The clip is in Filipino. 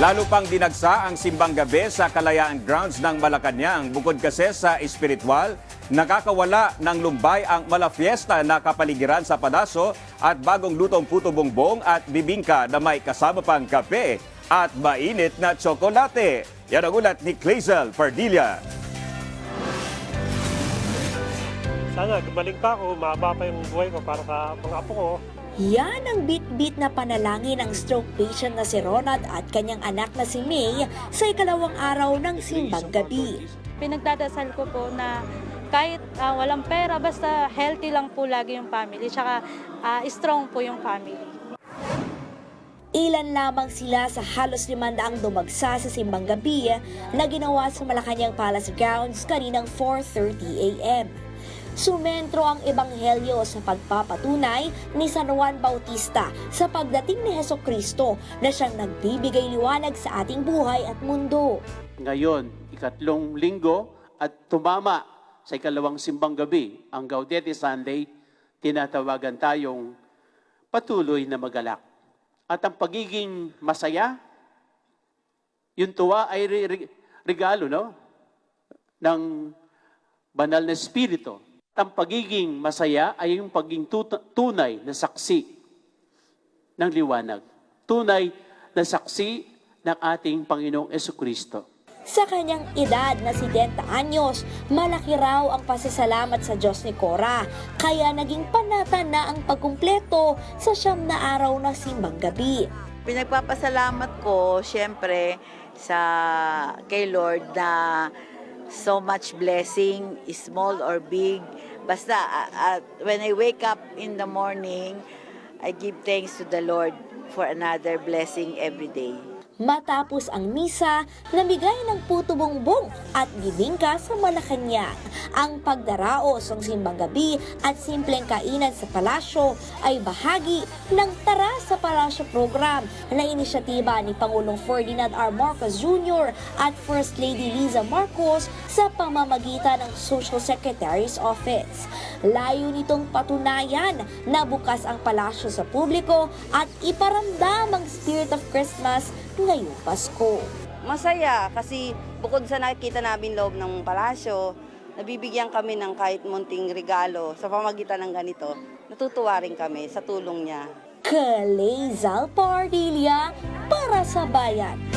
Lalo pang dinagsa ang simbang gabi sa Kalayaan Grounds ng Malacanang. Bukod kasi sa espiritual, nakakawala ng lumbay ang malafiesta na kapaligiran sa padaso at bagong lutong puto bongbong at bibingka na may kasama pang kape at mainit na tsokolate. Yan ang ulat ni Clazel Pardilla. Sana gumaling pa ako, mahaba pa yung buhay ko para sa mga apo ko. Yan ang bit-bit na panalangin ng stroke patient na si Ronald at kanyang anak na si May sa ikalawang araw ng simbang gabi. Pinagdadasal ko po na kahit ah, walang pera, basta healthy lang po lagi yung family, tsaka ah, strong po yung family. Ilan lamang sila sa halos limandaang dumagsa sa simbang gabi na ginawa sa Malacanang Palace Grounds kaninang 4.30 a.m. Sumentro ang ebanghelyo sa pagpapatunay ni San Juan Bautista sa pagdating ni Heso Kristo na siyang nagbibigay liwanag sa ating buhay at mundo. ngayon, ikatlong linggo at tumama sa ikalawang simbang gabi, ang Gaudete Sunday, tinatawagan tayong patuloy na magalak. At ang pagiging masaya, yung tuwa ay re- re- regalo, no? Ng banal na espiritu. At ang pagiging masaya ay yung pagiging tunay na saksi ng liwanag. Tunay na saksi ng ating Panginoong Kristo. Sa kanyang edad na 70 anyos, malaki raw ang pasasalamat sa Diyos ni Cora, kaya naging panatan na ang pagkumpleto sa siyam na araw na simbang gabi. Pinagpapasalamat ko, syempre, sa kay Lord na so much blessing, small or big. Basta, uh, when I wake up in the morning, I give thanks to the Lord for another blessing every day. Matapos ang misa, namigay ng puto bongbong at bibingka sa Malacanang. Ang pagdaraos ng simbang gabi at simpleng kainan sa palasyo ay bahagi ng Tara sa Palasyo program na inisyatiba ni Pangulong Ferdinand R. Marcos Jr. at First Lady Liza Marcos sa pamamagitan ng Social Secretary's Office. Layo nitong patunayan na bukas ang palasyo sa publiko at iparamdam ang spirit of Christmas ngayong Pasko. Masaya kasi bukod sa nakikita namin loob ng palasyo, nabibigyan kami ng kahit munting regalo sa pamagitan ng ganito. Natutuwa rin kami sa tulong niya. Kalezal Pardilia para sa bayan.